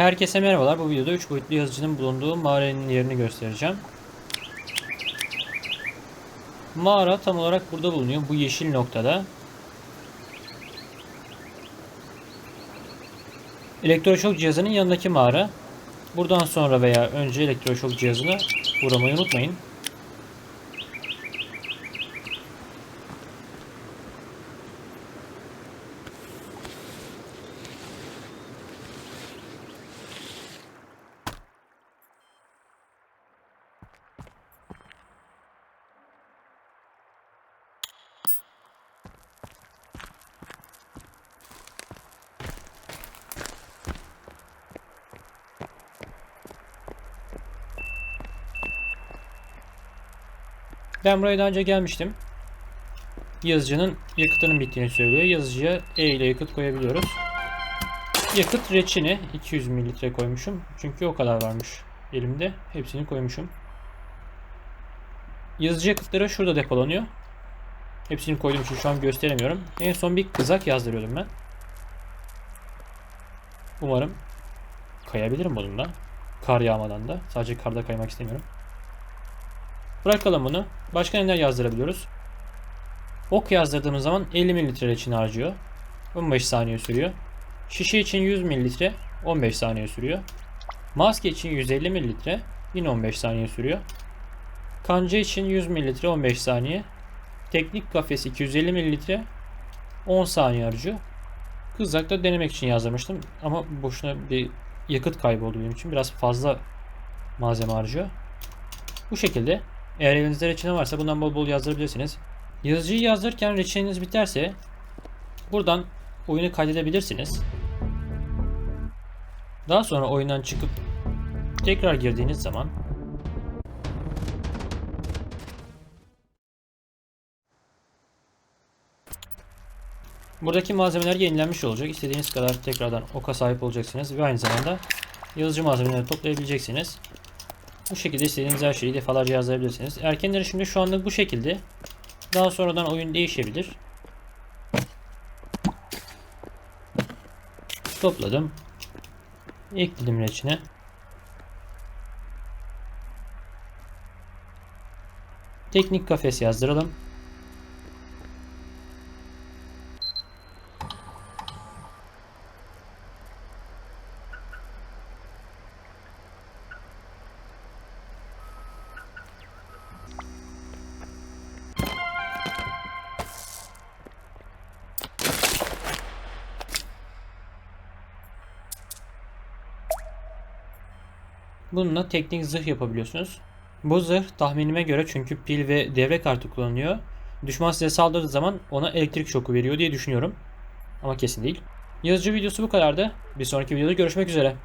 Herkese merhabalar. Bu videoda 3 boyutlu yazıcının bulunduğu mağaranın yerini göstereceğim. Mağara tam olarak burada bulunuyor. Bu yeşil noktada. Elektroşok cihazının yanındaki mağara. Buradan sonra veya önce elektroşok cihazına uğramayı unutmayın. Ben buraya daha önce gelmiştim. Yazıcının yakıtının bittiğini söylüyor. Yazıcıya E ile yakıt koyabiliyoruz. Yakıt reçine 200 mililitre koymuşum. Çünkü o kadar varmış elimde. Hepsini koymuşum. Yazıcı yakıtları şurada depolanıyor. Hepsini koyduğum için şu an gösteremiyorum. En son bir kızak yazdırıyordum ben. Umarım kayabilirim bununla. Kar yağmadan da. Sadece karda kaymak istemiyorum. Bırakalım bunu. Başka neler yazdırabiliyoruz? Ok yazdırdığımız zaman 50 mililitre için harcıyor. 15 saniye sürüyor. Şişe için 100 mililitre 15 saniye sürüyor. Maske için 150 mililitre yine 15 saniye sürüyor. Kanca için 100 mililitre 15 saniye. Teknik kafesi 250 mililitre 10 saniye harcıyor. Kızakta denemek için yazdırmıştım ama boşuna bir yakıt kaybı oldu benim için. Biraz fazla malzeme harcıyor. Bu şekilde eğer elinizde reçine varsa bundan bol bol yazdırabilirsiniz. Yazıcıyı yazdırırken reçineniz biterse buradan oyunu kaydedebilirsiniz. Daha sonra oyundan çıkıp tekrar girdiğiniz zaman Buradaki malzemeler yenilenmiş olacak. İstediğiniz kadar tekrardan oka sahip olacaksınız ve aynı zamanda yazıcı malzemeleri toplayabileceksiniz. Bu şekilde istediğiniz her şeyi defalarca yazdırabilirsiniz. Erken erişimde şu anlık bu şekilde. Daha sonradan oyun değişebilir. Topladım. Ekledim reçine. Teknik kafes yazdıralım. Bununla teknik zırh yapabiliyorsunuz. Bu zırh tahminime göre çünkü pil ve devre kartı kullanılıyor. Düşman size saldırdığı zaman ona elektrik şoku veriyor diye düşünüyorum. Ama kesin değil. Yazıcı videosu bu kadardı. Bir sonraki videoda görüşmek üzere.